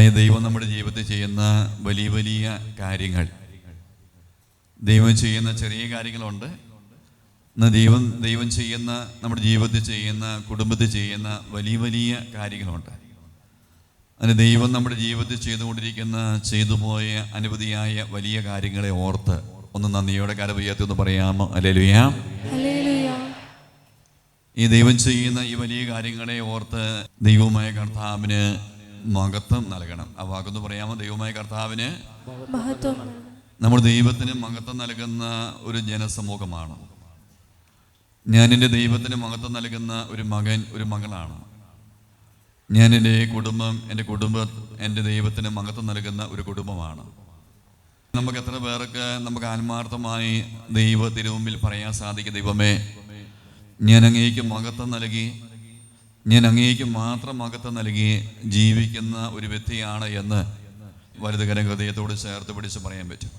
അതായത് ദൈവം നമ്മുടെ ജീവിതത്തിൽ ചെയ്യുന്ന വലിയ വലിയ കാര്യങ്ങൾ. ദൈവം ചെയ്യുന്ന ചെറിയ കാര്യങ്ങളുണ്ട്. എന്നാൽ ദൈവം ദൈവം ചെയ്യുന്ന നമ്മുടെ ജീവിതത്തിൽ ചെയ്യുന്ന കുടുംബത്തിൽ ചെയ്യുന്ന വലിയ വലിയ കാര്യങ്ങളുണ്ട്. അതിന് ദൈവം നമ്മുടെ ജീവിതത്തിൽ ചെയ്തുകൊണ്ടിരിക്കുന്ന ചെയ്തു പോയ അനവധിയായ വലിയ കാര്യങ്ങളെ ഓർത്ത് ഒന്ന് നന്ദിയോടെ കരവയ്യാത്തൊന്ന് പറയാമോ അല്ലേലുയാ ലുയാ ഈ ദൈവം ചെയ്യുന്ന ഈ വലിയ കാര്യങ്ങളെ ഓർത്ത് ദൈവമായ കർത്താവിന് മഹത്വം നൽകണം. ആ വാക്കൊന്ന് പറയാമോ? ദൈവമായ കർത്താവിന് നമ്മൾ ദൈവത്തിന് മഹത്വം നൽകുന്ന ഒരു ജനസമൂഹമാണ്. ഞാൻ എന്റെ ദൈവത്തിന് മഹത്വം നൽകുന്ന ഒരു മകൻ ഒരു മകളാണ്. ഞാൻ എന്റെ കുടുംബം എന്റെ കുടുംബ എന്റെ ദൈവത്തിന് മഹത്വം നൽകുന്ന ഒരു കുടുംബമാണ്. നമുക്ക് എത്ര പേർക്ക് നമുക്ക് ആത്മാർത്ഥമായി ദൈവ തിരുമുമ്പിൽ പറയാൻ സാധിക്കും? ദൈവമേ ഞാൻ അങ്ങേക്ക് മഹത്വം നൽകി ഞാൻ അങ്ങേക്ക് മാത്രം അകത്ത് നൽകി ജീവിക്കുന്ന ഒരു വ്യക്തിയാണ് എന്ന് വലുതുകര ഹൃദയത്തോട് ചേർത്ത് പിടിച്ച് പറയാൻ പറ്റും.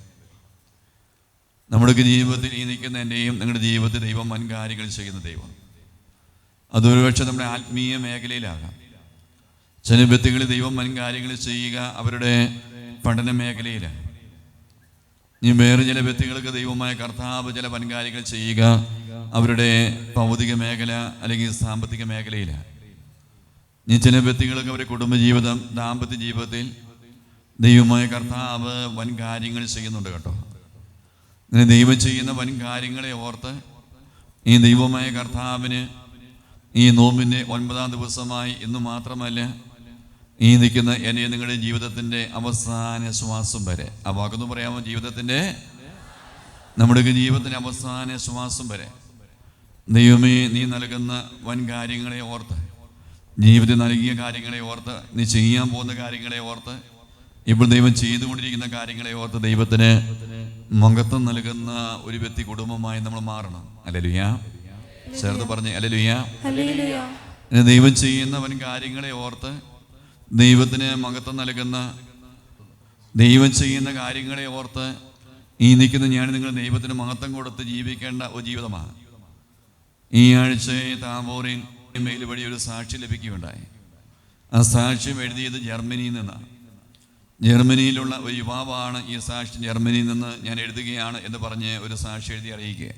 നമ്മുടെ ജീവിതത്തിൽ ഈ നിൽക്കുന്ന എന്റെയും നിങ്ങളുടെ ജീവിതത്തിൽ ദൈവം വൻകാര്യങ്ങൾ ചെയ്യുന്ന ദൈവം. അതൊരുപക്ഷെ നമ്മുടെ ആത്മീയ മേഖലയിലാകാം. ചില വ്യക്തികൾ ദൈവം വൻകാര്യങ്ങൾ ചെയ്യുക അവരുടെ പഠന മേഖലയിലാണ്. ഇനി വേറെ ചില വ്യക്തികൾക്ക് ദൈവമായ കർത്താവ് ചില വൻകാര്യങ്ങൾ ചെയ്യുക അവരുടെ ഭൗതിക മേഖല അല്ലെങ്കിൽ സാമ്പത്തിക മേഖലയിലാണ്. ഇനി ചില വ്യക്തികൾക്ക് അവരുടെ കുടുംബജീവിതം ദാമ്പത്യ ജീവിതത്തിൽ ദൈവമായ കർത്താവ് വൻ കാര്യങ്ങൾ ചെയ്യുന്നുണ്ട് കേട്ടോ. ഇങ്ങനെ ദൈവം ചെയ്യുന്ന വൻ കാര്യങ്ങളെ ഓർത്ത് ഈ ദൈവമായ കർത്താവിന് ഈ നോമ്പിന്റെ ഒൻപതാം ദിവസമായി ഇന്ന് മാത്രമല്ല ഈ നിൽക്കുന്ന എന്നെ നിങ്ങളുടെ ജീവിതത്തിന്റെ അവസാന ശ്വാസം വരെ. ആ വാക്കൊന്നും പറയാമോ? ജീവിതത്തിന്റെ നമ്മുടെ ജീവിതത്തിന്റെ അവസാന ശ്വാസം വരെ. ദൈവമേ നീ നൽകുന്ന വൻ കാര്യങ്ങളെ ഓർത്ത് ജീവിതത്തിൽ നൽകിയ കാര്യങ്ങളെ ഓർത്ത് നീ ചെയ്യാൻ പോകുന്ന കാര്യങ്ങളെ ഓർത്ത് ഇപ്പോൾ ദൈവം ചെയ്തുകൊണ്ടിരിക്കുന്ന കാര്യങ്ങളെ ഓർത്ത് ദൈവത്തിന് മഹത്വം നൽകുന്ന ഒരു വ്യക്തി കുടുംബമായി നമ്മൾ മാറണം. അല്ലലുയ്യ ചേർത്ത് പറഞ്ഞു അല്ലലുയ്യ ദൈവം ചെയ്യുന്നവൻ കാര്യങ്ങളെ ഓർത്ത് ദൈവത്തിന് മഹത്വം നൽകുന്ന ദൈവം ചെയ്യുന്ന കാര്യങ്ങളെ ഓർത്ത് ഈ നിൽക്കുന്ന ഞാൻ നിങ്ങൾ ദൈവത്തിന് മഹത്വം കൊടുത്ത് ജീവിക്കേണ്ട ഒരു ജീവിതമാണ്. ഈ ആഴ്ച താമോറിൽ മെയിൽ വഴി ഒരു സാക്ഷി ലഭിക്കുകയുണ്ടായി. ആ സാക്ഷ്യം എഴുതിയത് ജർമ്മനിയിൽ നിന്നാണ്. ജർമ്മനിയിലുള്ള ഒരു യുവാവാണ് ഈ സാക്ഷി ജർമ്മനിയിൽ നിന്ന് ഞാൻ എഴുതുകയാണ് എന്ന് പറഞ്ഞ് ഒരു സാക്ഷി എഴുതി അറിയിക്കുക.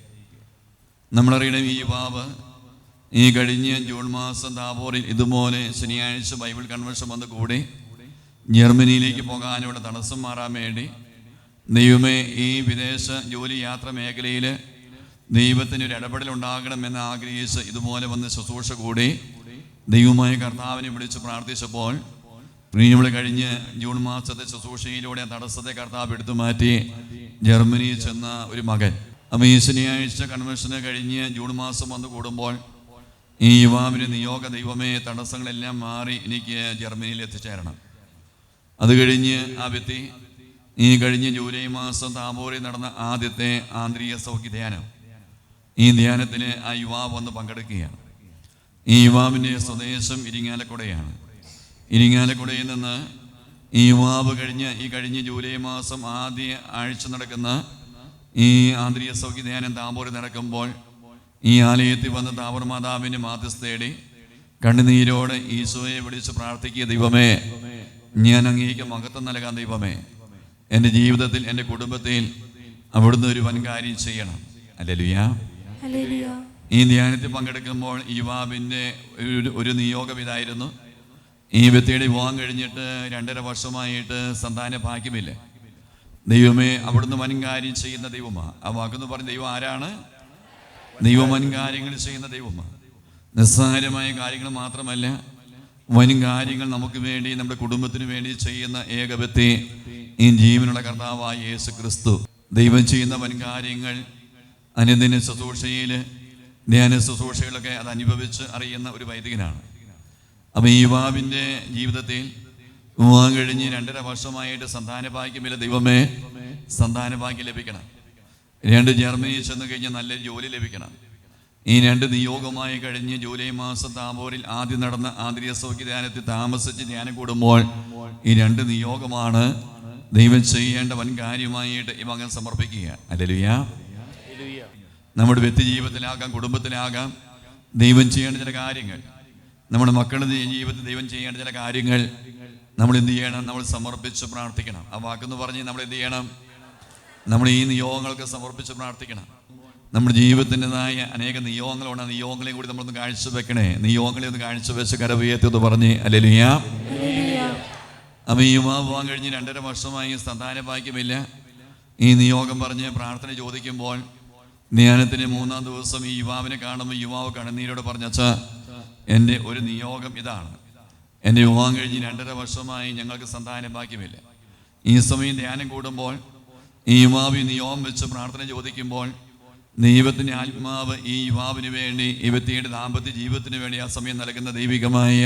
നമ്മളറിയണം ഈ യുവാവ് ഈ കഴിഞ്ഞ ജൂൺ മാസം താപോറിൽ ഇതുപോലെ ശനിയാഴ്ച ബൈബിൾ കൺവെൻഷൻ വന്ന് കൂടി ജർമ്മനിയിലേക്ക് ഇവിടെ തടസ്സം മാറാൻ വേണ്ടി ദൈവമേ ഈ വിദേശ ജോലി യാത്ര മേഖലയിൽ ദൈവത്തിന് ഒരു ഇടപെടൽ ഉണ്ടാകണമെന്ന് ആഗ്രഹിച്ച് ഇതുപോലെ വന്ന് ശുശ്രൂഷ കൂടി ദൈവമായ കർത്താവിനെ വിളിച്ച് പ്രാർത്ഥിച്ചപ്പോൾ പ്രിയമുള്ള കഴിഞ്ഞ് ജൂൺ മാസത്തെ ശുശ്രൂഷയിലൂടെ തടസ്സത്തെ കർത്താവ് എടുത്തു മാറ്റി ജർമ്മനിയിൽ ചെന്ന ഒരു മകൻ. അപ്പം ഈ ശനിയാഴ്ച കൺവെൻഷന് കഴിഞ്ഞ് ജൂൺ മാസം വന്ന് കൂടുമ്പോൾ ഈ യുവാവിന് നിയോഗ ദൈവമേ തടസ്സങ്ങളെല്ലാം മാറി എനിക്ക് ജർമ്മനിയിൽ എത്തിച്ചേരണം. അത് കഴിഞ്ഞ് ആ വ്യക്തി ഈ കഴിഞ്ഞ ജൂലൈ മാസം താപോറിൽ നടന്ന ആദ്യത്തെ ആന്തരിക സൗഖ്യ ധ്യാനം. ഈ ധ്യാനത്തിന് ആ യുവാവ് വന്ന് പങ്കെടുക്കുകയാണ്. ഈ യുവാവിന്റെ സ്വദേശം ഇരിങ്ങാലക്കുടയാണ്. ഇരിങ്ങാലക്കുടയിൽ നിന്ന് ഈ യുവാവ് കഴിഞ്ഞ് ഈ കഴിഞ്ഞ ജൂലൈ മാസം ആദ്യ ആഴ്ച നടക്കുന്ന ഈ ആന്തരിക സൗഖ്യ ധ്യാനം താമ്പൂരിൽ നടക്കുമ്പോൾ ഈ ആലയത്തിൽ വന്ന് താവർ മാതാവിന്റെ മാധ്യസ്ഥ തേടി കണ്ണുനീരോട് ഈശോയെ വിളിച്ച് പ്രാർത്ഥിക്കുക ദൈവമേ ഞാൻ അങ്ങേക്ക് മഹത്വം നൽകാൻ ദൈവമേ. എന്റെ ജീവിതത്തിൽ എന്റെ കുടുംബത്തിൽ അവിടുന്ന് ഒരു വൻകാര്യം ചെയ്യണം. അല്ലേലുയാ ഹല്ലേലൂയ ഈ ധ്യാനത്തിൽ പങ്കെടുക്കുമ്പോൾ ഈ യുവാവിന്റെ ഒരു ഒരു നിയോഗം ഇതായിരുന്നു. ഈ വ്യക്തിയുടെ വിവാഹം കഴിഞ്ഞിട്ട് രണ്ടര വർഷമായിട്ട് സന്താന ഭാഗ്യമില്ല. ദൈവമേ അവിടുന്ന് വൻകാര്യം ചെയ്യുന്ന ദൈവമാ. ആ വാക്കെന്ന് പറഞ്ഞ ദൈവം ആരാണ്? ദൈവം വൻകാര്യങ്ങൾ ചെയ്യുന്ന ദൈവമാ. നിസ്സാരമായ കാര്യങ്ങൾ മാത്രമല്ല വൻ കാര്യങ്ങൾ നമുക്ക് വേണ്ടി നമ്മുടെ കുടുംബത്തിന് വേണ്ടി ചെയ്യുന്ന ഏക വ്യക്തി ഈ ജീവനുള്ള കർത്താവായ യേശു ക്രിസ്തു ദൈവം ചെയ്യുന്ന വൻ കാര്യങ്ങൾ അനുദിന ശുശ്രൂഷയിൽ ധ്യാന ശുശ്രൂഷകളൊക്കെ അത് അനുഭവിച്ച് അറിയുന്ന ഒരു വൈദികനാണ്. അപ്പം ഈ യുവാവിന്റെ ജീവിതത്തിൽ വിവാഹം കഴിഞ്ഞ് രണ്ടര വർഷമായിട്ട് സന്താന ഭാഗ്യമില്ല ദൈവമേ സന്താന ഭാഗ്യം ലഭിക്കണം. രണ്ട് ജർമ്മനിയിൽ ചെന്ന് കഴിഞ്ഞാൽ നല്ല ജോലി ലഭിക്കണം. ഈ രണ്ട് നിയോഗമായി കഴിഞ്ഞ് ജൂലൈ മാസം താമൂരിൽ ആദ്യം നടന്ന ആന്തരിക സൗഖ്യ ധ്യാനത്തിൽ താമസിച്ച് ധ്യാനം കൂടുമ്പോൾ ഈ രണ്ട് നിയോഗമാണ് ദൈവം ചെയ്യേണ്ട വൻ കാര്യമായിട്ട് ഈ മകൻ സമർപ്പിക്കുക അല്ലലുയാ. നമ്മുടെ വ്യക്തി ജീവിതത്തിലാകാം കുടുംബത്തിലാകാം ദൈവം ചെയ്യേണ്ട ചില കാര്യങ്ങൾ. നമ്മുടെ മക്കളുടെ ജീവിതത്തിൽ ദൈവം ചെയ്യേണ്ട ചില കാര്യങ്ങൾ നമ്മൾ എന്ത് ചെയ്യണം? നമ്മൾ സമർപ്പിച്ച് പ്രാർത്ഥിക്കണം. ആ വാക്കെന്ന് പറഞ്ഞ് നമ്മൾ എന്ത് ചെയ്യണം? നമ്മൾ ഈ നിയോഗങ്ങൾക്ക് സമർപ്പിച്ച് പ്രാർത്ഥിക്കണം. നമ്മുടെ ജീവിതത്തിന്റെതായ അനേക നിയോഗങ്ങളുണ്ട്. ആ നിയോഗങ്ങളെയും കൂടി നമ്മളൊന്ന് കാഴ്ചവെക്കണേ. നിയോഗങ്ങളെ ഒന്ന് കാഴ്ചവെച്ച് കരവയ്യത്തി എന്ന് പറഞ്ഞ് അല്ലെലിയ അമ്മ യുവാവ് പോകാൻ കഴിഞ്ഞ് രണ്ടര വർഷമായി സന്താന ഭാഗ്യമില്ല ഈ നിയോഗം പറഞ്ഞ് പ്രാർത്ഥന ചോദിക്കുമ്പോൾ ധ്യാനത്തിന് മൂന്നാം ദിവസം ഈ യുവാവിനെ കാണുമ്പോൾ യുവാവ് കണ്ണുനീരോട് പറഞ്ഞച്ച എന്റെ ഒരു നിയോഗം ഇതാണ്. എന്റെ വിവാഹം കഴിഞ്ഞ് രണ്ടര വർഷമായി ഞങ്ങൾക്ക് സന്താനം ഭാഗ്യമില്ല ഈ സമയം ധ്യാനം കൂടുമ്പോൾ ഈ യുവാവ് നിയോഗം വെച്ച് പ്രാർത്ഥന ചോദിക്കുമ്പോൾ ദൈവത്തിന്റെ ആത്മാവ് ഈ യുവാവിന് വേണ്ടി ഈ വ്യക്തിയുടെ ദാമ്പത്യ ജീവിതത്തിന് വേണ്ടി ആ സമയം നൽകുന്ന ദൈവികമായ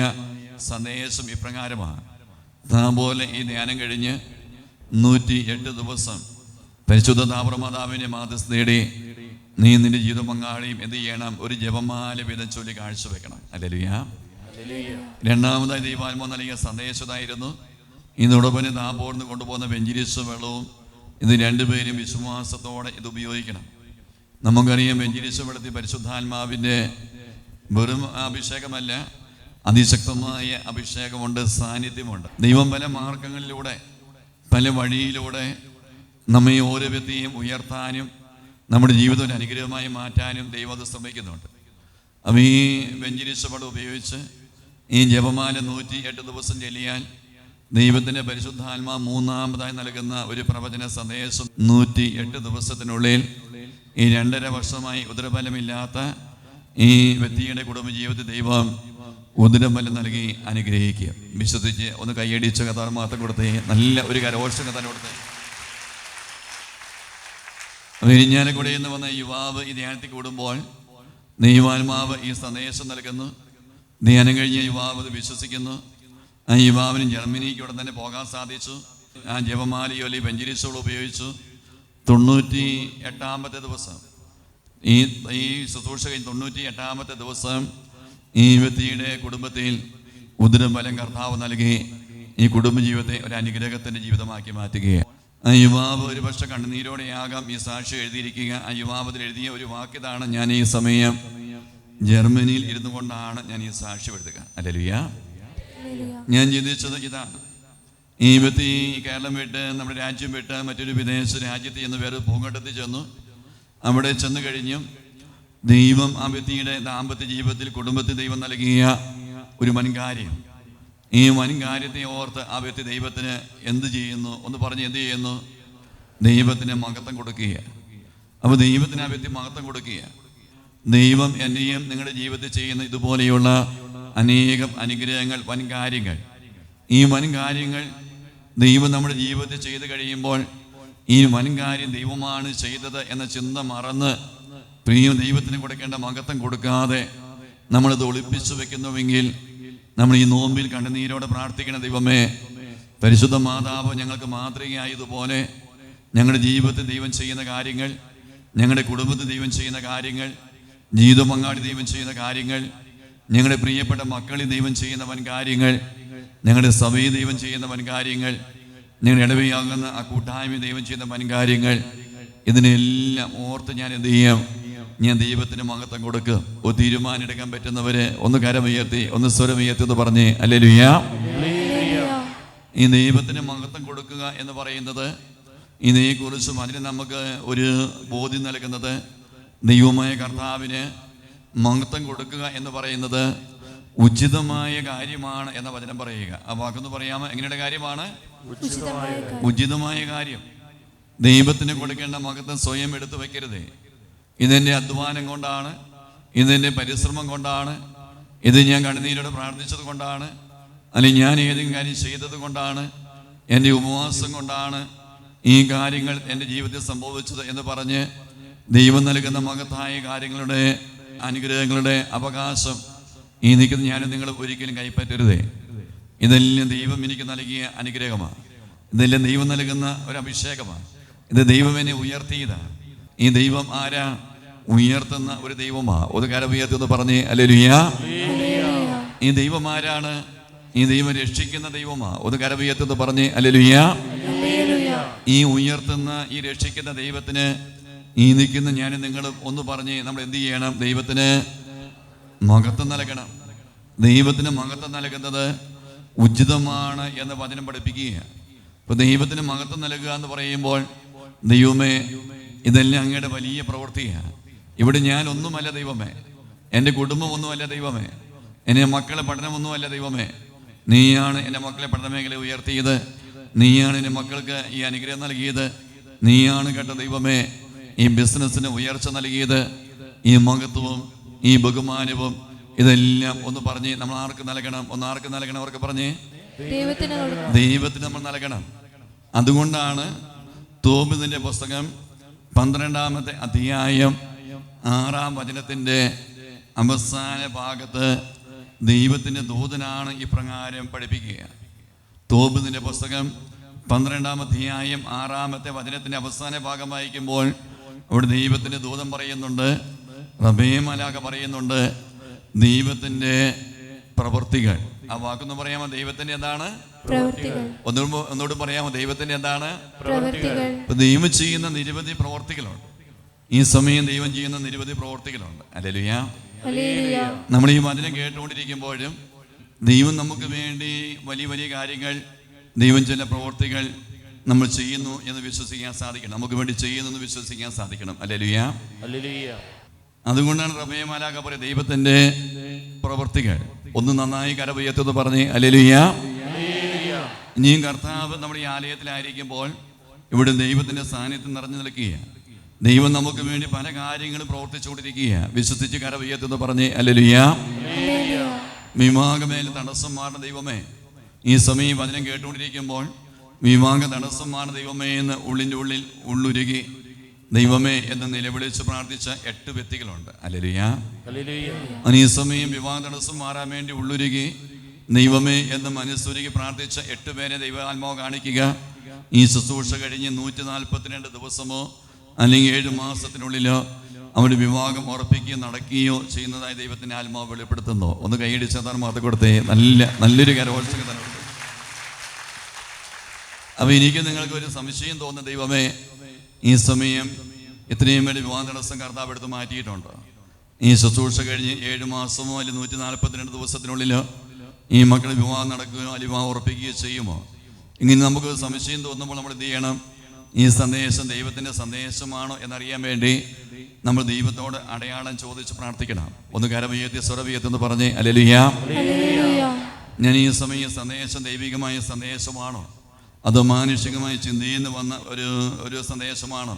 സന്ദേശം ഇപ്രകാരമാണ്. അതുപോലെ ഈ ധ്യാനം കഴിഞ്ഞ് നൂറ്റി എട്ട് ദിവസം പരിശുദ്ധ താപ്രമാതാവിനെ മാതസ്ഥയുടെ നീ നിന്റെ ജീവിത പങ്കാളിയും എന്ത് ചെയ്യണം? ഒരു ജപമാല വീതം ചൊല്ലി കാഴ്ചവെക്കണം അല്ലെലുയാ രണ്ടാമതായി ദൈവാത്മ നൽകിയ സന്ദേശതായിരുന്നു ഇതോടൊപ്പം താപോർന്ന് കൊണ്ടുപോകുന്ന വെഞ്ചിരിച്ച വെള്ളവും ഇത് രണ്ടുപേരും വിശ്വാസത്തോടെ ഇത് ഉപയോഗിക്കണം. നമുക്കറിയാം വെഞ്ചിരിച്ച വെള്ളത്തിൽ പരിശുദ്ധാത്മാവിന്റെ വെറും അഭിഷേകമല്ല അതിശക്തമായ അഭിഷേകമുണ്ട് സാന്നിധ്യമുണ്ട്. ദൈവം പല മാർഗങ്ങളിലൂടെ പല വഴിയിലൂടെ നമ്മെ ഓരോ വ്യക്തിയും ഉയർത്താനും നമ്മുടെ ജീവിതം അനുഗ്രഹമായി മാറ്റാനും ദൈവം അത് ശ്രമിക്കുന്നുണ്ട്. അപ്പം ഈ വെഞ്ചിരിച്ചപട ഉപയോഗിച്ച് ഈ ജപമാല നൂറ്റി എട്ട് ദിവസം ചെല്ലിയാൽ ദൈവത്തിന്റെ പരിശുദ്ധാത്മാ മൂന്നാമതായി നൽകുന്ന ഒരു പ്രവചന സന്ദേശം നൂറ്റി എട്ട് ദിവസത്തിനുള്ളിൽ ഈ രണ്ടര വർഷമായി ഉദരഫലമില്ലാത്ത ഈ വ്യക്തിയുടെ കുടുംബജീവിതത്തിൽ ദൈവം ഉദരഫലം നൽകി അനുഗ്രഹിക്കുക. വിശ്വസിച്ച് ഒന്ന് കൈയടിച്ച് കഥാർമാർത്ഥം കൊടുത്തേ നല്ല ഒരു കരോഷം കഥാൻ കൊടുത്തേ വിരിഞ്ഞാലക്കുടയിൽ നിന്ന് വന്ന യുവാവ് ഈ ധ്യാനത്തിൽ കൂടുമ്പോൾ ദൈവാത്മാവ് ഈ സന്ദേശം നൽകുന്നു. ധ്യാനം കഴിഞ്ഞ യുവാവ് അത് വിശ്വസിക്കുന്നു. ആ യുവാവിന് ജർമ്മനിക്ക് ഉടൻ തന്നെ പോകാൻ സാധിച്ചു. ആ ജപമാലയൊലി വെഞ്ചരിച്ചോൾ ഉപയോഗിച്ചു. തൊണ്ണൂറ്റി എട്ടാമത്തെ ദിവസം ഈ ഈ ശുശ്രൂഷ കഴിഞ്ഞ് തൊണ്ണൂറ്റി എട്ടാമത്തെ ദിവസം ഈ വ്യക്തിയുടെ കുടുംബത്തിൽ ഉദരം ബലം കർത്താവ് നൽകി ഈ കുടുംബ ജീവിതത്തെ ഒരു അനുഗ്രഹത്തിന്റെ ജീവിതമാക്കി മാറ്റുകയാണ്. യുവാവ് ഒരു പക്ഷെ കണ്ണുനീരോടെയാകാം. ഈ സാക്ഷി എഴുതിയിരിക്കുക. ആ യുവാവത്തിൽ എഴുതിയ ഒരു വാക്കിതാണ് ഞാൻ ഈ സമയം ജർമ്മനിയിൽ ഇരുന്നു കൊണ്ടാണ് ഞാൻ ഈ സാക്ഷി എഴുതുക ഹല്ലേലൂയ ഞാൻ ചിന്തിച്ചത് ഇതാണ് ഈ വ്യക്തി കേരളം വിട്ട് നമ്മുടെ രാജ്യം വിട്ട് മറ്റൊരു വിദേശ രാജ്യത്ത് ചെന്ന് വേറെ പൂങ്കട്ടത്തിൽ ചെന്നു. അവിടെ ചെന്നു കഴിഞ്ഞു ദൈവം ആ വ്യക്തിയുടെ ദാമ്പത്യ ജീവിതത്തിൽ കുടുംബത്തിൽ ദൈവം നൽകിയ ഒരു വൻകാര്യം. ഈ വൻകാര്യത്തെ ഓർത്ത് ആ വ്യക്തി ദൈവത്തിന് എന്ത് ചെയ്യുന്നു? ഒന്ന് പറഞ്ഞ് എന്ത് ചെയ്യുന്നു? ദൈവത്തിന് മഹത്വം കൊടുക്കുക അപ്പോൾ ദൈവത്തിന് ആ വ്യക്തി മഹത്വം കൊടുക്കുക ദൈവം എന്നെയും നിങ്ങളുടെ ജീവിതത്തിൽ ചെയ്യുന്ന ഇതുപോലെയുള്ള അനേകം അനുഗ്രഹങ്ങൾ വൻകാര്യങ്ങൾ. ഈ വൻകാര്യങ്ങൾ ദൈവം നമ്മുടെ ജീവിതത്തിൽ ചെയ്തു കഴിയുമ്പോൾ ഈ വൻകാര്യം ദൈവമാണ് ചെയ്തത് എന്ന ചിന്ത മറന്ന് പ്രിയ ദൈവത്തിന് കൊടുക്കേണ്ട മഹത്വം കൊടുക്കാതെ നമ്മളിത് ഒളിപ്പിച്ചു വെക്കുന്നുവെങ്കിൽ നമ്മൾ ഈ നോമ്പിൽ കണ്ണുനീരോടെ പ്രാർത്ഥിക്കണ ദൈവമേ പരിശുദ്ധ മാതാവ് ഞങ്ങൾക്ക് മാതൃകയായതുപോലെ ഞങ്ങളുടെ ജീവിതത്തിൽ ദൈവം ചെയ്യുന്ന കാര്യങ്ങൾ ഞങ്ങളുടെ കുടുംബത്തിൽ ദൈവം ചെയ്യുന്ന കാര്യങ്ങൾ ജീവിത ദൈവം ചെയ്യുന്ന കാര്യങ്ങൾ ഞങ്ങളുടെ പ്രിയപ്പെട്ട മക്കളിൽ ദൈവം ചെയ്യുന്ന വൻ കാര്യങ്ങൾ ഞങ്ങളുടെ സഭയിൽ ദൈവം ചെയ്യുന്ന വൻ കാര്യങ്ങൾ ഞങ്ങളുടെ ഇടവയാകുന്ന ആ കൂട്ടായ്മ ദൈവം ചെയ്യുന്ന വൻ കാര്യങ്ങൾ ഇതിനെല്ലാം ഓർത്ത് ഞാൻ എന്ത് ചെയ്യാം? ഞാൻ ദൈവത്തിന് മഹത്വം കൊടുക്കുക ഒരു തീരുമാനം എടുക്കാൻ പറ്റുന്നവരെ ഒന്ന് കരമുയർത്തി ഒന്ന് സ്വരമുയർത്തി എന്ന് പറഞ്ഞ് അല്ലേ ഹല്ലേലൂയ. ഈ ദൈവത്തിന് മഹത്വം കൊടുക്കുക എന്ന് പറയുന്നത് ഇതിനെക്കുറിച്ചും അതിന് നമുക്ക് ഒരു ബോധ്യം നൽകുന്നത് ദൈവമായ കർത്താവിന് മഹത്വം കൊടുക്കുക എന്ന് പറയുന്നത് ഉചിതമായ കാര്യമാണ് എന്ന വചനം പറയുക. ആ വാക്കൊന്ന് പറയാമോ? എങ്ങനെയുടെ കാര്യമാണ്? ഉചിതമായ കാര്യം ഉചിതമായ കാര്യം. ദൈവത്തിന് കൊടുക്കേണ്ട മഹത്വം സ്വയം എടുത്തു വയ്ക്കരുതേ. ഇതെന്റെ അധ്വാനം കൊണ്ടാണ് ഇതെന്റെ പരിശ്രമം കൊണ്ടാണ് ഇത് ഞാൻ കണ്ണുനീരോട് പ്രാർത്ഥിച്ചത് കൊണ്ടാണ് അല്ലെങ്കിൽ ഞാൻ ഏതെങ്കിലും കാര്യം ചെയ്തത് കൊണ്ടാണ് എന്റെ ഉപവാസം കൊണ്ടാണ് ഈ കാര്യങ്ങൾ എന്റെ ജീവിതത്തിൽ സംഭവിച്ചത് എന്ന് പറഞ്ഞ് ദൈവം നൽകുന്ന മഹത്തായ കാര്യങ്ങളുടെ അനുഗ്രഹങ്ങളുടെ അവകാശം ഈ നിൽക്കുന്ന ഞാൻ നിങ്ങൾ ഒരിക്കലും കൈപ്പറ്റരുതേ. ഇതെല്ലാം ദൈവം എനിക്ക് നൽകിയ അനുഗ്രഹമാണ് ഇതെല്ലാം ദൈവം നൽകുന്ന ഒരു അഭിഷേകമാണ് ഇത് ദൈവം എന്നെ ഉയർത്തിയതാണ് ഈ ദൈവം ആരാ? ഉയർത്തുന്ന ഒരു ദൈവമാ. ഒരു കാലം ഉയർത്തുന്ന പറഞ്ഞേ അല്ലേലുയാ? ഈ ദൈവം ആരാണ്? ഈ ദൈവം രക്ഷിക്കുന്ന ദൈവമാ. ഒരു കരം ഉയർത്തുന്ന പറഞ്ഞേ അല്ലേലുയാ? ഈ ഉയർത്തുന്ന ഈ രക്ഷിക്കുന്ന ദൈവത്തിന് ഈ നിൽക്കുന്ന ഞാനും നിങ്ങളും ഒന്ന് പറഞ്ഞ് നമ്മൾ എന്ത് ചെയ്യണം? ദൈവത്തിന് മഹത്വം നൽകണം. ദൈവത്തിന് മഹത്വം നൽകുന്നത് ഉചിതമാണ് എന്ന് വചനം പഠിപ്പിക്കുകയാണ്. ഇപ്പൊ ദൈവത്തിന് മഹത്വം നൽകുക എന്ന് പറയുമ്പോൾ ദൈവമേ ഇതെല്ലാം അങ്ങയുടെ വലിയ പ്രവൃത്തിയാണ് ഇവിടെ ഞാൻ ഒന്നുമല്ല ദൈവമേ. എന്റെ കുടുംബം ഒന്നുമല്ല ദൈവമേ. എന്റെ മക്കളെ പഠനം ഒന്നുമല്ല ദൈവമേ. നീയാണ് എന്റെ മക്കളെ പഠന മേഖല ഉയർത്തിയത്. നീയാണ് എന്റെ മക്കൾക്ക് ഈ അനുഗ്രഹം നൽകിയത്. നീയാണ് കേട്ട ദൈവമേ ഈ ബിസിനസ്സിന് ഉയർച്ച നൽകിയത്. ഈ മഹത്വവും ഈ ബഹുമാനവും ഇതെല്ലാം ഒന്ന് പറഞ്ഞ് നമ്മൾ ആർക്ക് നൽകണം? ഒന്ന് ആർക്ക് നൽകണം അവർക്ക് പറഞ്ഞേ? ദൈവത്തിന് ദൈവത്തിന് നമ്മൾ നൽകണം. അതുകൊണ്ടാണ് തോബിതിന്റെ പുസ്തകം പന്ത്രണ്ടാമത്തെ അധ്യായം ആറാം വചനത്തിന്റെ അവസാന ഭാഗത്ത് ദൈവത്തിന്റെ ദൂതനാണ് ഇപ്രകാരം പഠിപ്പിക്കുക. തോബിന്റെ പുസ്തകം പന്ത്രണ്ടാം അധ്യായം ആറാമത്തെ വചനത്തിന്റെ അവസാന ഭാഗം വായിക്കുമ്പോൾ അവിടെ ദൈവത്തിന്റെ ദൂതം പറയുന്നുണ്ട് റബേമലാക പറയുന്നുണ്ട് ദൈവത്തിന്റെ പ്രവൃത്തികൾ. ആ വാക്കൊന്ന് പറയാമോ? ദൈവത്തിന്റെ എന്താണ്? പ്രവൃത്തികൾ ഒന്നുകൂടെ ഒന്നുകൂടെ പറയാമോ? ദൈവത്തിന്റെ എന്താണ്? പ്രവൃത്തികൾ ഇപ്പൊ ദൈവം ചെയ്യുന്ന നിരവധി പ്രവർത്തികളുണ്ട്. ഈ സമയം ദൈവം ചെയ്യുന്ന നിരവധി പ്രവർത്തികളുണ്ട്. ഹല്ലേലൂയ നമ്മൾ ഈ വചനം കേട്ടുകൊണ്ടിരിക്കുമ്പോഴും ദൈവം നമുക്ക് വേണ്ടി വലിയ വലിയ കാര്യങ്ങൾ ദൈവം ചില പ്രവർത്തികൾ നമ്മൾ ചെയ്യുന്നു എന്ന് വിശ്വസിക്കാൻ സാധിക്കണം. നമുക്ക് വേണ്ടി ചെയ്യുന്നു എന്ന് വിശ്വസിക്കാൻ സാധിക്കണം. അല്ലെ ലുയാ അതുകൊണ്ടാണ് റബേമാലാക പറയുക ദൈവത്തിന്റെ പ്രവർത്തികൾ. ഒന്ന് നന്നായി കരപയ്യത്തെന്ന് പറഞ്ഞ് അല്ലെലുയ ഇനിയും കർത്താവ് നമ്മുടെ ഈ ആലയത്തിലായിരിക്കുമ്പോൾ ഇവിടെ ദൈവത്തിന്റെ സാന്നിധ്യം നിറഞ്ഞു നിൽക്കുക ദൈവം നമുക്ക് വേണ്ടി പല കാര്യങ്ങളും പ്രവർത്തിച്ചുകൊണ്ടിരിക്കുക വിശ്വസിച്ച് കരവയ്യത്തെന്ന് പറഞ്ഞ് അല്ലെലുയ ഹല്ലേലൂയ വിവാഹമേൽ തടസ്സം മാറുന്ന ദൈവമേ ഈ സമയം വചനം കേട്ടുകൊണ്ടിരിക്കുമ്പോൾ വിവാഹ തടസ്സം മാറുന്ന ദൈവമേ എന്ന് ഉള്ളിന്റെ ഉള്ളിൽ ഉള്ളുരുകി ദൈവമേ എന്ന് നിലവിളിച്ച് പ്രാർത്ഥിച്ച എട്ട് വ്യക്തികളുണ്ട്. അലലിയ ഹല്ലേലൂയ. അനീ സമയം വിവാഹ തടസ്സം മാറാൻ വേണ്ടി ഉള്ളുരുകി. ദൈവമേ എന്ന് മനസ്സൊരുക്കി പ്രാർത്ഥിച്ച എട്ട് പേരെ ദൈവാത്മാവ് കാണിക്കുക. ഈ ശുശ്രൂഷ കഴിഞ്ഞ് നൂറ്റി നാൽപ്പത്തിരണ്ട് ദിവസമോ അല്ലെങ്കിൽ ഏഴ് മാസത്തിനുള്ളിലോ അവരുടെ വിവാഹം ഉറപ്പിക്കുകയോ നടക്കുകയോ ചെയ്യുന്നതായി ദൈവത്തിന്റെ ആത്മാവ് വെളിപ്പെടുത്തുന്നു. ഒന്ന് കൈയടിച്ച് അതാണ് മാത്രം കൊടുത്തേ. നല്ല നല്ലൊരു കരോത്സവം തന്നെ അപ്പോൾ അപ്പൊ എനിക്ക് നിങ്ങൾക്ക് ഒരു സംശയം തോന്നുന്ന ദൈവമേ. ഈ സമയം ഇത്രയും വേണ്ടി വിവാഹ തടസ്സം കർത്താവ് എടുത്ത് മാറ്റിയിട്ടുണ്ട്. ഈ ശുശ്രൂഷ കഴിഞ്ഞ് ഏഴ് മാസമോ അല്ലെങ്കിൽ നൂറ്റി നാൽപ്പത്തിരണ്ട് ദിവസത്തിനുള്ളിൽ ഈ മക്കൾ വിവാഹം നടക്കുകയോ അല്ലെങ്കിൽ വിവാഹം ഉറപ്പിക്കുകയോ ചെയ്യുമോ? ഇങ്ങനെ നമുക്ക് സംശയം തോന്നുമ്പോൾ നമ്മൾ എന്ത് ചെയ്യണം? ഈ സന്ദേശം ദൈവത്തിന്റെ സന്ദേശമാണോ എന്നറിയാൻ വേണ്ടി നമ്മൾ ദൈവത്തോട് അടയാളം ചോദിച്ച് പ്രാർത്ഥിക്കണം. ഒന്ന് കരവയ്യത്തി സ്വരവീയത്തെന്ന് പറഞ്ഞ് അല്ലെ ഹല്ലേലൂയ. ഞാൻ ഈ സമയം സന്ദേശം ദൈവികമായ സന്ദേശമാണോ? അതോ മാനുഷികമായി ചിന്തയിൽ നിന്ന് വന്ന ഒരു ഒരു സന്ദേശമാണ്.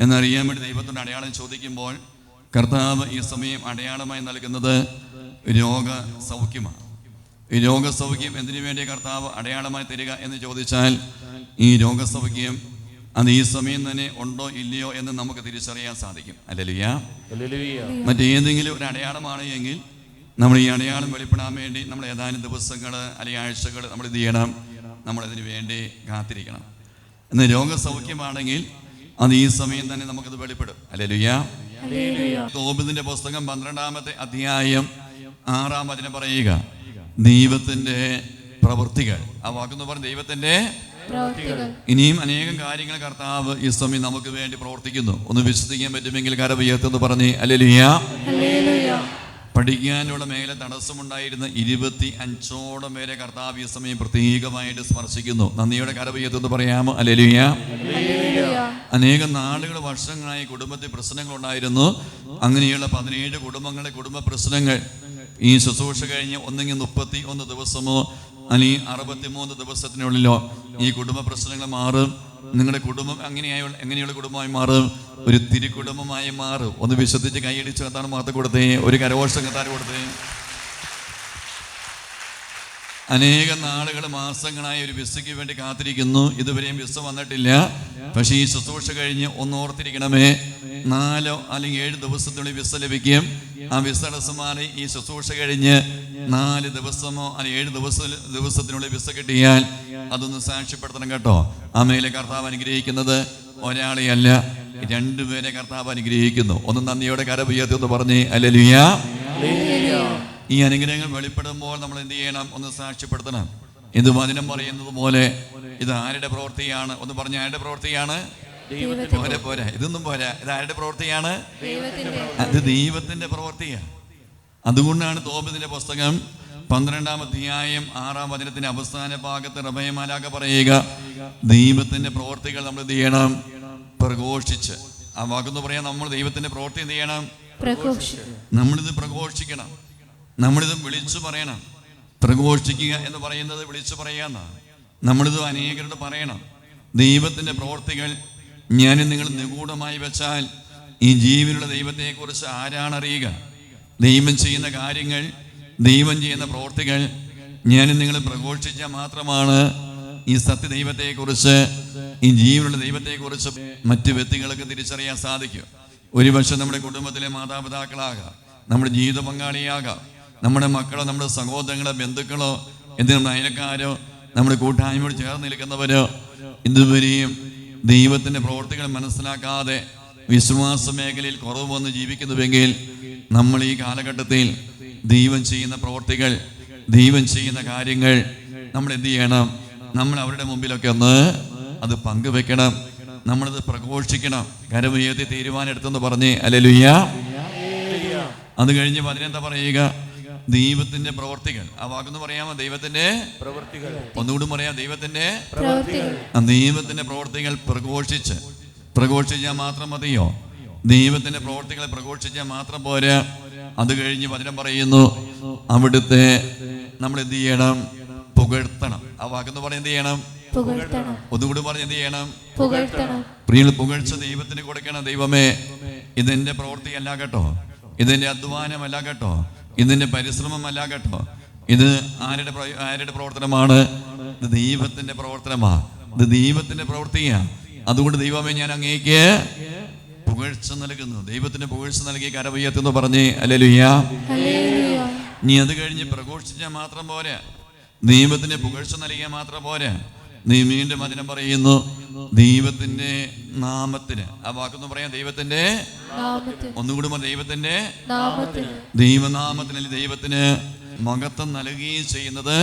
എന്നറിയാൻ വേണ്ടി ദൈവത്തിന്റെ അടയാളം ചോദിക്കുമ്പോൾ കർത്താവ് ഈ സമയം അടയാളമായി നൽകുന്നത് രോഗ സൗഖ്യമാണ്. ഈ രോഗസൗഖ്യം എന്തിനു വേണ്ടി കർത്താവ് അടയാളമായി തരിക എന്ന് ചോദിച്ചാൽ ഈ രോഗസൗഖ്യം അത് ഈ സമയം തന്നെ ഉണ്ടോ ഇല്ലയോ എന്ന് നമുക്ക് തിരിച്ചറിയാൻ സാധിക്കും. അല്ലലിയ മറ്റേതെങ്കിലും ഒരു അടയാളമാണ് എങ്കിൽ നമ്മൾ ഈ അടയാളം വെളിപ്പെടാൻ വേണ്ടി നമ്മൾ ഏതാനും ദിവസങ്ങൾ അല്ലെങ്കിൽ ആഴ്ചകൾ നമ്മൾ ഇത് ചെയ്യണം. നമ്മളതിന് വേണ്ടി കാത്തിരിക്കണം. എന്നാൽ രോഗസൗഖ്യമാണെങ്കിൽ അത് ഈ സമയം തന്നെ നമുക്കത് വെളിപ്പെടും. അല്ലേ ലുയ്യ ഹല്ലേലൂയ തോബിതിന്റെ പുസ്തകം പന്ത്രണ്ടാമത്തെ അധ്യായം ആറാം വചനം പറയുക ദൈവത്തിന്റെ പ്രവൃത്തികൾ. ആ വാക്കെന്ന് പറഞ്ഞ ദൈവത്തിന്റെ ഇനിയും അനേകം കാര്യങ്ങൾ കർത്താവ് ഈ സമയം നമുക്ക് വേണ്ടി പ്രവർത്തിക്കുന്നു. ഒന്ന് വിശ്വസിക്കാൻ പറ്റുമെങ്കിൽ കരവയ്യത്തെന്ന് പറഞ്ഞ് അല്ലേ ഹല്ലേലൂയ പഠിക്കാനുള്ള മേലെ തടസ്സമുണ്ടായിരുന്ന ഇരുപത്തി അഞ്ചോളം പേരെ കർത്താവ് സമയം പ്രത്യേകമായിട്ട് സ്പർശിക്കുന്നു. നന്ദിയുടെ കരവയ്യത്തെന്ന് പറയാമോ? അല്ലെലിയ. ഹല്ലേലൂയ അനേകം നാളുകൾ വർഷങ്ങളായി കുടുംബത്തിൽ പ്രശ്നങ്ങളുണ്ടായിരുന്നു. അങ്ങനെയുള്ള പതിനേഴ് കുടുംബങ്ങളെ കുടുംബ പ്രശ്നങ്ങൾ ഈ ശുശ്രൂഷ കഴിഞ്ഞ് ഒന്നെങ്കിൽ മുപ്പത്തി ഒന്ന് ദിവസമോ അല്ലെങ്കിൽ അറുപത്തിമൂന്ന് ദിവസത്തിനുള്ളിലോ ഈ കുടുംബ പ്രശ്നങ്ങൾ മാറും. നിങ്ങളുടെ കുടുംബം അങ്ങനെയായ എങ്ങനെയുള്ള കുടുംബമായി മാറും. ഒരു തിരുക്കുടുംബമായി മാറും. ഒന്ന് വിശ്വസിച്ച് കൈയടിച്ച് കത്താണ് മാത്ത കൊടുത്തേ. ഒരു കരഘോഷം കത്താൻ കൊടുത്തേ. അനേക നാളുകൾ മാസങ്ങളായി ഒരു വിസയ്ക്ക് വേണ്ടി കാത്തിരിക്കുന്നു. ഇതുവരെയും വിസ വന്നിട്ടില്ല. പക്ഷേ ഈ ശുശ്രൂഷ കഴിഞ്ഞ് ഒന്ന് ഓർത്തിരിക്കണമേ നാലോ അല്ലെങ്കിൽ ഏഴ് ദിവസത്തിനുള്ളിൽ വിസ ലഭിക്കും. ആ വിസ തടസ്സമാറി ഈ ശുശ്രൂഷ കഴിഞ്ഞ് നാല് ദിവസമോ അല്ലെങ്കിൽ ഏഴ് ദിവസ ദിവസത്തിനുള്ളിൽ വിസ കിട്ടിയാൽ അതൊന്ന് സാക്ഷ്യപ്പെടുത്തണം കേട്ടോ. മേലെ കർത്താവ് അനുഗ്രഹിക്കുന്നത് ഒരാളെയല്ല രണ്ടുപേരെ കർത്താവ് അനുഗ്രഹിക്കുന്നു. ഒന്ന് നന്ദിയോടെ കരപുയർത്തി ഒന്ന് പറഞ്ഞേ അല്ലലുയാ ഈ അനുഗ്രഹങ്ങൾ വെളിപ്പെടുമ്പോൾ നമ്മൾ എന്ത് ചെയ്യണം? ഒന്ന് സാക്ഷ്യപ്പെടുത്തണം. ഇത് വചനം പറയുന്നത് പോലെ ഇത് ആരുടെ പ്രവൃത്തിയാണ്? ഒന്ന് പറഞ്ഞ ആരുടെ പ്രവൃത്തിയാണ്? പോരെ പോരാ. ഇതൊന്നും പോരാ. ഇത് ആരുടെ പ്രവൃത്തിയാണ്? അത് ദൈവത്തിന്റെ പ്രവൃത്തിയാണ് അതുകൊണ്ടാണ് തോപത്തിന്റെ പുസ്തകം പന്ത്രണ്ടാം അധ്യായം ആറാം വചനത്തിന്റെ അവസാന ഭാഗത്ത് റബയമാലാക പറയുക ദൈവത്തിന്റെ പ്രവർത്തികൾ നമ്മൾ എന്ത് ചെയ്യണം? പ്രഘോഷിച്ച്. ആ വാക്കെന്ന് പറയാൻ നമ്മൾ ദൈവത്തിന്റെ പ്രവൃത്തി എന്ത് ചെയ്യണം? നമ്മളിത് പ്രഘോഷിക്കണം. നമ്മളിത് വിളിച്ചു പറയണം. പ്രഘോഷിക്കുക എന്ന് പറയുന്നത് വിളിച്ചു പറയാന്ന നമ്മളിത് അനേകരോട് പറയണം. ദൈവത്തിന്റെ പ്രവർത്തികൾ ഞാൻ നിങ്ങൾ നിഗൂഢമായി വെച്ചാൽ ഈ ജീവനുള്ള ദൈവത്തെക്കുറിച്ച് ആരാണ് അറിയുക ദൈവം ചെയ്യുന്ന കാര്യങ്ങൾ ദൈവം ചെയ്യുന്ന പ്രവർത്തികൾ ഞാൻ നിങ്ങൾ പ്രഘോഷിച്ചാൽ മാത്രമാണ് ഈ സത്യദൈവത്തെക്കുറിച്ച് ഈ ജീവനുള്ള ദൈവത്തെക്കുറിച്ച് മറ്റു വ്യക്തികൾക്ക് തിരിച്ചറിയാൻ സാധിക്കും. ഒരുപക്ഷെ നമ്മുടെ കുടുംബത്തിലെ മാതാപിതാക്കളാകാം നമ്മുടെ ജീവിത പങ്കാളിയാകാം നമ്മുടെ മക്കളോ നമ്മുടെ സഹോദരങ്ങളോ ബന്ധുക്കളോ എന്തിനും നമ്മുടെ അയലക്കാരോ നമ്മുടെ കൂട്ടായ്മയോട് ചേർന്ന് നിൽക്കുന്നവരോ ഇതുവരെയും ദൈവത്തിന്റെ പ്രവർത്തികൾ മനസ്സിലാക്കാതെ വിശ്വാസ മേഖലയിൽ കുറവ് വന്ന് ജീവിക്കുന്നുവെങ്കിൽ നമ്മൾ ഈ കാലഘട്ടത്തിൽ ദൈവം ചെയ്യുന്ന പ്രവർത്തികൾ ദൈവം ചെയ്യുന്ന കാര്യങ്ങൾ നമ്മൾ എന്ത് ചെയ്യണം? നമ്മൾ അവരുടെ മുമ്പിലൊക്കെ ഒന്ന് അത് പങ്കുവെക്കണം. നമ്മളത് പ്രഘോഷിക്കണം. കരമുയർത്തി തീരുമാനം എടുത്തെന്ന് പറഞ്ഞ്. അല്ലെ ലുയ്യ അത് കഴിഞ്ഞ് പതിനെന്താ പറയുക? ദൈവത്തിന്റെ പ്രവർത്തികൾ. ആ വാക്കെന്ന് പറയാമോ? ദൈവത്തിന്റെ പ്രവർത്തികൾ. ഒന്നുകൂടി പറയാം. ദൈവത്തിന്റെ ദൈവത്തിന്റെ പ്രവർത്തികൾ പ്രഘോഷിച്ച്. പ്രഘോഷിച്ചാൽ മാത്രം മതിയോ? ദൈവത്തിന്റെ പ്രവർത്തികളെ പ്രഘോഷിച്ചാൽ മാത്രം പോരാ. അത് കഴിഞ്ഞ് വചനം പറയുന്നു അവിടുത്തെ നമ്മൾ എന്ത് ചെയ്യണം? പുകഴ്ത്തണം. ആ വാക്കെന്ന് പറഞ്ഞ എന്ത് ചെയ്യണം? പുകഴ്ത്തണം. ഒന്നുകൂടി പറഞ്ഞ് എന്ത് ചെയ്യണം? പുകഴ്ത്തണം. പ്രിയങ്ങൾ പുകഴ്ച ദൈവത്തിന് കൊടുക്കണം. ദൈവമേ ഇതെന്റെ പ്രവൃത്തിയല്ല കേട്ടോ. ഇതെന്റെ അധ്വാനമല്ല കേട്ടോ. ഇതിന്റെ പരിശ്രമമല്ല കേട്ടോ. ഇത് ആരുടെ ആരുടെ പ്രവർത്തനമാണ്? ഇത് ദൈവത്തിന്റെ പ്രവർത്തനമാണ് ഇത് ദൈവത്തിന്റെ പ്രവർത്തിയാണ് അതുകൊണ്ട് ദൈവമേ ഞാൻ അങ്ങേക്ക് പുകഴ്ച നൽകുന്നു. ദൈവത്തിന് പുകഴ്ച നൽകി കരവയ്യത്തെന്ന് പറഞ്ഞ് അല്ലെ ഹല്ലേലൂയ. നീ അത് കഴിഞ്ഞ് പ്രഘോഷിച്ചാൽ മാത്രം പോരെ. ദൈവത്തിന് പുകഴ്ച നൽകിയ മാത്രം പോരാ. നീ വീണ്ടും അതിനെ പറയുന്നു ദൈവത്തിന്റെ നാമത്തിന്. ആ വാക്കൊന്ന് പറയാം ദൈവത്തിന്റെ ഒന്നുകൂടി ദൈവത്തിന്റെ ദൈവനാമത്തിന് ദൈവത്തിന് മഹത്വം നൽകുകയും ചെയ്യുന്നത്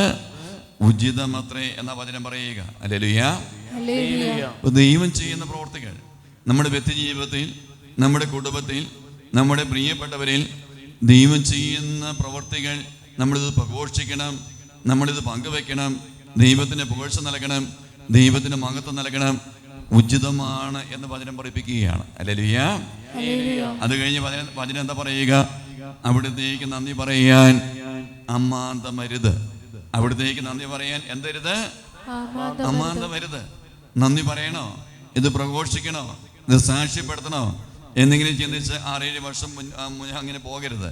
ഉചിതമത്രേ എന്ന വചനം പറയുക. അല്ലെ ദൈവം ചെയ്യുന്ന പ്രവർത്തികൾ നമ്മുടെ വ്യക്തി ജീവിതത്തിൽ നമ്മുടെ കുടുംബത്തിൽ നമ്മുടെ പ്രിയപ്പെട്ടവരിൽ ദൈവം ചെയ്യുന്ന പ്രവർത്തികൾ നമ്മളിത് പ്രഘോഷിക്കണം നമ്മളിത് പങ്കുവെക്കണം ദൈവത്തിന് പുകഴ്ച നൽകണം ദൈവത്തിന് മഹത്വം നൽകണം ഉചിതമാണ് എന്ന് വചനം പഠിപ്പിക്കുകയാണ് അല്ലെ അത് കഴിഞ്ഞ് വചനം വചനം എന്താ പറയുക? അവിടത്തേക്ക് നന്ദി പറയാൻ അമ്മാന്തമരുത് അവിടത്തേക്ക് നന്ദി പറയാൻ എന്തരുത്? അമാന്തമരുത് അമ്മാന്തമരുത് നന്ദി പറയണോ? ഇത് പ്രഘോഷിക്കണോ? ഇത് സാക്ഷ്യപ്പെടുത്തണോ? എന്തെങ്കിലും ചിന്തിച്ച് ആറേഴ് വർഷം അങ്ങനെ പോകരുത്.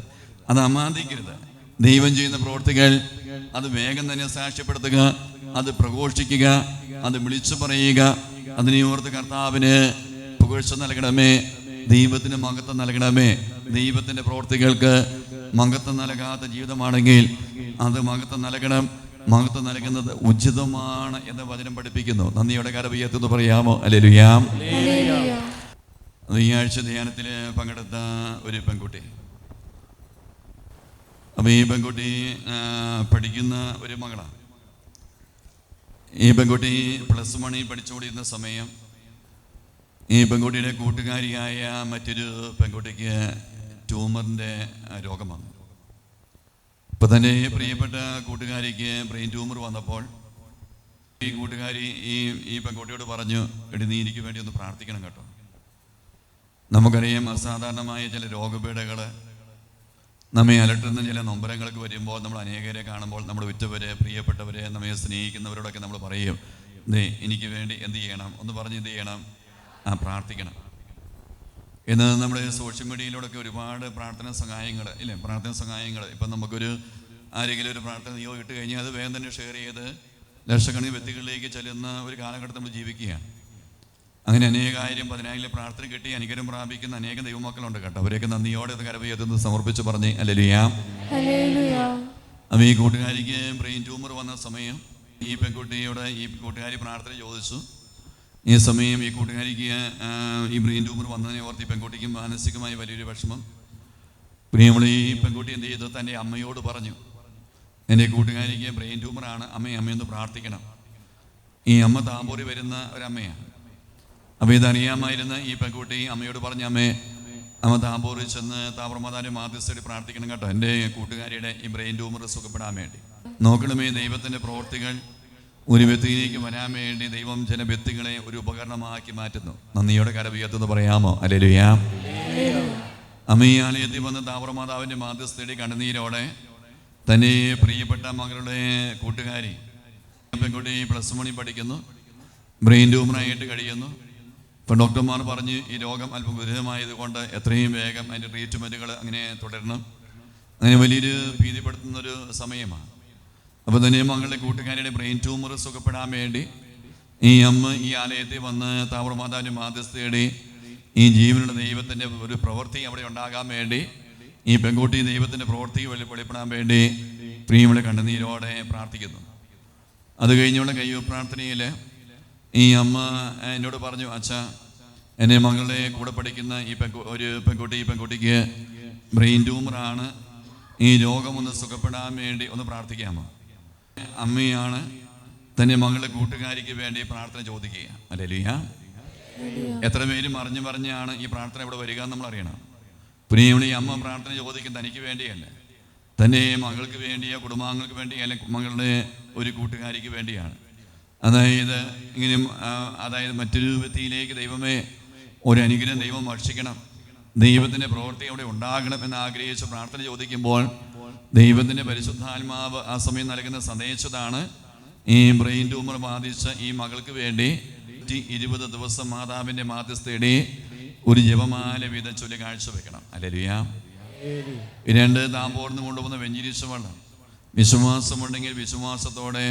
അത് അമാന്തിക്കരുത്. ദൈവം ചെയ്യുന്ന പ്രവർത്തികൾ അത് വേഗം തന്നെ സാക്ഷ്യപ്പെടുത്തുക അത് പ്രഘോഷിക്കുക അത് വിളിച്ചു പറയുക അതിനെ ഓർത്ത് കർത്താവിന് പുകഴ്ച നൽകണമേ ദൈവത്തിന് മഹത്വം നൽകണമേ. ദൈവത്തിന്റെ പ്രവർത്തികൾക്ക് മഹത്വം നൽകാത്ത ജീവിതമാണെങ്കിൽ അത് മഹത്വം നൽകണം. മഹത്വം നൽകുന്നത് ഉചിതമാണ് എന്ന് വചനം പഠിപ്പിക്കുന്നു. നന്ദിയോടെ കരവയ്യത്തെന്ന് പറയാമോ? അല്ലെലുയാം ഈ ആഴ്ച ധ്യാനത്തിൽ പങ്കെടുത്ത ഒരു പെൺകുട്ടി. അപ്പോൾ ഈ പെൺകുട്ടി പഠിക്കുന്ന ഒരു മകളാണ് ഈ പെൺകുട്ടി പ്ലസ് വണ്ണിൽ പഠിച്ചുകൊണ്ടിരുന്ന സമയം ഈ പെൺകുട്ടിയുടെ കൂട്ടുകാരിയായ മറ്റൊരു പെൺകുട്ടിക്ക് ട്യൂമറിന്റെ രോഗം വന്നു. ഇപ്പം തന്നെ പ്രിയപ്പെട്ട കൂട്ടുകാരിക്ക് ബ്രെയിൻ ട്യൂമർ വന്നപ്പോൾ ഈ കൂട്ടുകാരി ഈ ഈ പെൺകുട്ടിയോട് പറഞ്ഞു എടി നീ എനിക്ക് വേണ്ടി ഒന്ന് പ്രാർത്ഥിക്കണം കേട്ടോ. നമുക്കറിയാം അസാധാരണമായ ചില രോഗപീഠകൾ നമ്മെ അലട്ടുന്ന ചില നൊമ്പരങ്ങൾക്ക് വരുമ്പോൾ നമ്മൾ അനേകരെ കാണുമ്പോൾ നമ്മുടെ ഉറ്റവരെ പ്രിയപ്പെട്ടവരെ നമ്മെ സ്നേഹിക്കുന്നവരോടൊക്കെ നമ്മൾ പറയും ദേ എനിക്ക് വേണ്ടി എന്ത് ചെയ്യണം? ഒന്ന് പറഞ്ഞ് എന്ത് ചെയ്യണം? ആ പ്രാർത്ഥിക്കണം. ഇന്ന് നമ്മുടെ സോഷ്യൽ മീഡിയയിലൂടെയൊക്കെ ഒരുപാട് പ്രാർത്ഥന സഹായങ്ങൾ ഇല്ലേ? പ്രാർത്ഥന സഹായങ്ങൾ. ഇപ്പം നമുക്കൊരു ആരെങ്കിലും ഒരു പ്രാർത്ഥന നിയോഗിട്ട് കഴിഞ്ഞാൽ അത് വേഗം തന്നെ ഷെയർ ചെയ്ത് ലക്ഷക്കണക്കിന് വ്യക്തികളിലേക്ക് ചെല്ലുന്ന ഒരു കാലഘട്ടത്തിൽ നമ്മൾ ജീവിക്കുകയാണ്. അങ്ങനെ അനേകായിരം പതിനായിരം പ്രാർത്ഥന കിട്ടി അനുഗ്രഹം പ്രാപിക്കുന്ന അനേകം ദൈവമക്കളുണ്ട് കേട്ടോ. അവരെയൊക്കെ നന്ദിയോടെ അത് സമർപ്പിച്ച് പറഞ്ഞ് അല്ലെലിയാം. അപ്പം ഈ കൂട്ടുകാരിക്ക് ബ്രെയിൻ ട്യൂമർ വന്ന സമയം ഈ പെൺകുട്ടിയോട് ഈ കൂട്ടുകാരി പ്രാർത്ഥന ചോദിച്ചു. ഈ സമയം ഈ കൂട്ടുകാരിക്ക് ഈ ബ്രെയിൻ ട്യൂമർ വന്നതിനെ ഓർത്ത് പെൺകുട്ടിക്ക് മാനസികമായി വലിയൊരു വിഷമം. പിന്നെ നമ്മൾ ഈ പെൺകുട്ടി എന്ത് ചെയ്തു? തന്റെ അമ്മയോട് പറഞ്ഞു. എന്റെ കൂട്ടുകാരിക്ക് ബ്രെയിൻ ട്യൂമറാണ് അമ്മയെ അമ്മയൊന്ന് പ്രാർത്ഥിക്കണം. ഈ അമ്മ താമ്പൂരി വരുന്ന ഒരമ്മയാണ്. അപ്പോൾ ഇതറിയാമായിരുന്ന ഈ പെൺകുട്ടി അമ്മയോട് പറഞ്ഞ അമ്മേ അമ്മ താമ്പൂറിൽ ചെന്ന് താപ്രമാതാന്റെ മാധ്യസ്ഥയോട് പ്രാർത്ഥിക്കണം കേട്ടോ. എന്റെ കൂട്ടുകാരിയുടെ ഈ ബ്രെയിൻ ട്യൂമർ സുഖപ്പെടാൻ വേണ്ടി. നോക്കണമേ ദൈവത്തിന്റെ പ്രവൃത്തികൾ ഒരു വ്യക്തിയിലേക്ക് വരാൻ വേണ്ടി ദൈവം ചില വ്യക്തികളെ ഒരു ഉപകരണമാക്കി മാറ്റുന്നു. നന്ദിയോടെ കരവിയത്തെന്ന് പറയാമോ? അല്ലെലുയാ അമ്മ ഈ ആലയത്തിൽ വന്ന് താമ്രമാതാവിന്റെ മാധ്യസ്ഥയുടെ കണ്ണുനീരോടെ തന്റെ പ്രിയപ്പെട്ട മകളുടെ കൂട്ടുകാരി പെൺകുട്ടി പ്ലസ് മണി പഠിക്കുന്നു ബ്രെയിൻ ട്യൂമറായിട്ട് കഴിയുന്നു. ഇപ്പം ഡോക്ടർമാർ പറഞ്ഞ് ഈ രോഗം അല്പം ഗുരുതരമായത് കൊണ്ട് എത്രയും വേഗം അതിന്റെ ട്രീറ്റ്മെന്റുകൾ അങ്ങനെ തുടരണം. അങ്ങനെ വലിയൊരു ഭീതിപ്പെടുത്തുന്നൊരു സമയമാണ്. അപ്പോൾ തന്നെ മകളുടെ കൂട്ടുകാരിയുടെ ബ്രെയിൻ ട്യൂമർ സുഖപ്പെടാൻ വേണ്ടി ഈ അമ്മ ഈ ആലയത്തിൽ വന്ന് താവറമാതാവിന്റെ മാധ്യസ്ഥയുടെ ഈ ജീവനുള്ള ദൈവത്തിന്റെ ഒരു പ്രവൃത്തി അവിടെ ഉണ്ടാകാൻ വേണ്ടി ഈ പെൺകുട്ടി ദൈവത്തിന്റെ പ്രവൃത്തി വെളി വെളിപ്പെടാൻ വേണ്ടി പ്രിയമുള്ള കണ്ണുനീരോടെ പ്രാർത്ഥിക്കുന്നു. അത് കഴിഞ്ഞുള്ള കയ്യോ പ്രാർത്ഥനയിൽ ഈ അമ്മ എന്നോട് പറഞ്ഞു അച്ഛ എന്റെ മകളുടെ കൂടെ പഠിക്കുന്ന ഈ പെൺകു ഒരു പെൺകുട്ടി ഈ പെൺകുട്ടിക്ക് ബ്രെയിൻ ട്യൂമർ ആണ് ഈ രോഗം ഒന്ന് സുഖപ്പെടാൻ വേണ്ടി ഒന്ന് പ്രാർത്ഥിക്കാമോ അമ്മയാണ് തന്റെ മകളുടെ കൂട്ടുകാരിക്ക് വേണ്ടി പ്രാർത്ഥന ചോദിക്കുക. അല്ലേലിയ എത്ര പേരും അറിഞ്ഞു പറഞ്ഞാണ് ഈ പ്രാർത്ഥന ഇവിടെ വരിക നമ്മൾ അറിയണം. പ്രിയമുള്ള ഈ അമ്മ പ്രാർത്ഥന ചോദിക്കും തനിക്ക് വേണ്ടിയല്ല. തന്റെ മകൾക്ക് വേണ്ടിയോ കുടുംബാംഗങ്ങൾക്ക് വേണ്ടി അല്ലെങ്കിൽ മകളുടെ ഒരു കൂട്ടുകാരിക്ക് വേണ്ടിയാണ്. അതായത് ഇങ്ങനെ അതായത് മറ്റൊരു വ്യക്തിയിലേക്ക് ദൈവമേ ഒരു അനുഗ്രഹം ദൈവം ഭക്ഷിക്കണം. ദൈവത്തിന്റെ പ്രവൃത്തി അവിടെ ഉണ്ടാകണം എന്ന് ആഗ്രഹിച്ച് പ്രാർത്ഥന ചോദിക്കുമ്പോൾ ദൈവത്തിന്റെ പരിശുദ്ധാത്മാവ് ആ സമയം നൽകുന്ന സന്ദേശതാണ് ഈ ബ്രെയിൻ ട്യൂമർ ബാധിച്ച ഈ മകൾക്ക് വേണ്ടി ഇരുപത് ദിവസം മാതാവിന്റെ മാധ്യസ്ഥയുടെ ഒരു ജപമാല വീതം ചൊല്ലി കാഴ്ചവെക്കണം അല്ലേലുയാ. രണ്ട് താമ്പോർന്ന് കൊണ്ടുപോകുന്ന വെഞ്ചിരിശമാണ് വിശ്വാസമുണ്ടെങ്കിൽ വിശ്വാസത്തോടെ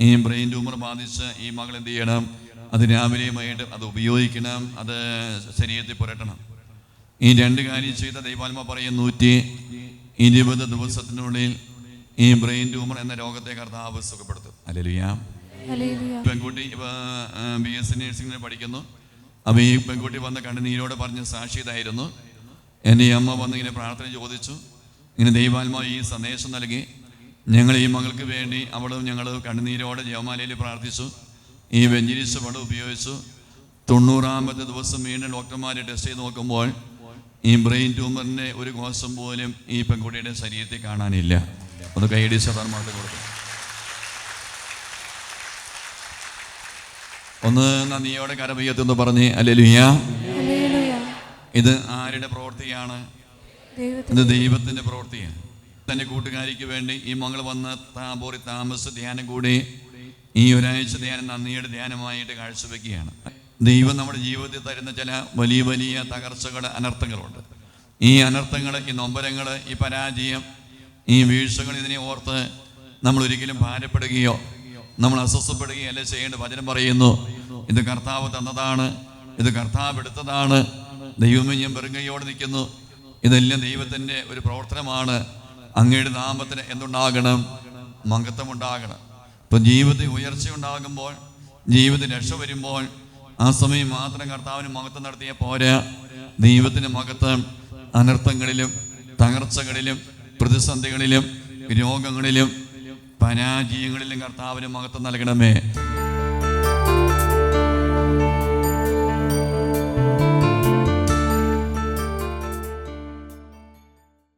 ഈ ബ്രെയിൻ ട്യൂമർ ബാധിച്ച് ഈ മകൾ എന്ത് ചെയ്യണം? അത് രാവിലെയുമായിട്ട് അത് ഉപയോഗിക്കണം അത് ശരീരത്തിൽ പുരട്ടണം. ഈ രണ്ട് കാര്യം ചെയ്ത ദൈവാത്മ പറയും നൂറ്റി ഇരുപത് ദിവസത്തിനുള്ളിൽ ഈ ബ്രെയിൻ ട്യൂമർ എന്ന രോഗത്തെ കർത്താവ് സുഖപ്പെടുത്തും. അല്ലെലുയാ പെൺകുട്ടി ബി എസ് സി നഴ്സിംഗിന് പഠിക്കുന്നു. അപ്പോൾ ഈ പെൺകുട്ടി വന്ന് കണ്ണുനീരോടെ പറഞ്ഞ സാക്ഷി ഇതായിരുന്നു. എന്റെ അമ്മ വന്ന് ഇങ്ങനെ പ്രാർത്ഥന ചോദിച്ചു. ഇങ്ങനെ ദൈവാത്മാവ് ഈ സന്ദേശം നൽകി. ഞങ്ങൾ ഈ മകൾക്ക് വേണ്ടി അവിടെ ഞങ്ങൾ കണ്ണുനീരോടെ ജവമാലയിൽ പ്രാർത്ഥിച്ചു. ഈ വെഞ്ചിരിസ് പടം ഉപയോഗിച്ചു. തൊണ്ണൂറാമത്തെ ദിവസം വീണ്ടും ഡോക്ടർമാരെ ടെസ്റ്റ് ചെയ്ത് നോക്കുമ്പോൾ ഈ ബ്രെയിൻ ട്യൂമറിന്റെ ഒരു കോശം പോലും ഈ പെൺകുട്ടിയുടെ ശരീരത്തിൽ കാണാനില്ല. ഒന്ന് ഡി ശതമാനമായിട്ട് കൊടുക്കും. ഒന്ന് നന്ദിയോടെ കരമയ്യത്തെന്ന് പറഞ്ഞ് അല്ലെലുയ്യ. ഇത് ആരുടെ പ്രവൃത്തിയാണ്? ഇത് ദൈവത്തിന്റെ പ്രവൃത്തിയാണ്. തന്റെ കൂട്ടുകാരിക്ക് വേണ്ടി ഈ മകൾ വന്ന് താപോറി താമസ ധ്യാനം കൂടി ഈ ഒരാഴ്ച ധ്യാനം നന്ദിയുടെ ധ്യാനമായിട്ട് കാഴ്ചവെക്കുകയാണ്. ദൈവം നമ്മുടെ ജീവിതത്തിൽ തരുന്ന ചില വലിയ വലിയ തകർച്ചകൾ അനർത്ഥങ്ങളുണ്ട്. ഈ അനർത്ഥങ്ങൾ ഈ നൊമ്പരങ്ങൾ ഈ പരാജയം ഈ വീഴ്ചകൾ ഇതിനെ ഓർത്ത് നമ്മൾ ഒരിക്കലും ഭാരപ്പെടുകയോ നമ്മൾ അസ്വസ്ഥപ്പെടുകയോ അല്ലെ ചെയ്യേണ്ട. വചനം പറയുന്നു ഇത് കർത്താവ് തന്നതാണ് ഇത് കർത്താവ് എടുത്തതാണ്. ദൈവമേ ഞാൻ വെറുങ്കയോടെ നിൽക്കുന്നു. ഇതെല്ലാം ദൈവത്തിന്റെ ഒരു പ്രവർത്തനമാണ്. അങ്ങയുടെ നാമത്തിന് എന്തുണ്ടാകണം? മഹത്വം ഉണ്ടാകണം ഇപ്പം ജീവിതത്തിൽ ഉയർച്ച ഉണ്ടാകുമ്പോൾ ജീവിതത്തിൽ രക്ഷ വരുമ്പോൾ ആ സമയം മാത്രം കർത്താവിന് മഹത്വം നടത്തിയ പോരാ. ദൈവത്തിന്റെ മഹത്വം അനർത്ഥങ്ങളിലും തകർച്ചകളിലും പ്രതിസന്ധികളിലും രോഗങ്ങളിലും പരാജയങ്ങളിലും കർത്താവിന് മഹത്വം നൽകണമേ.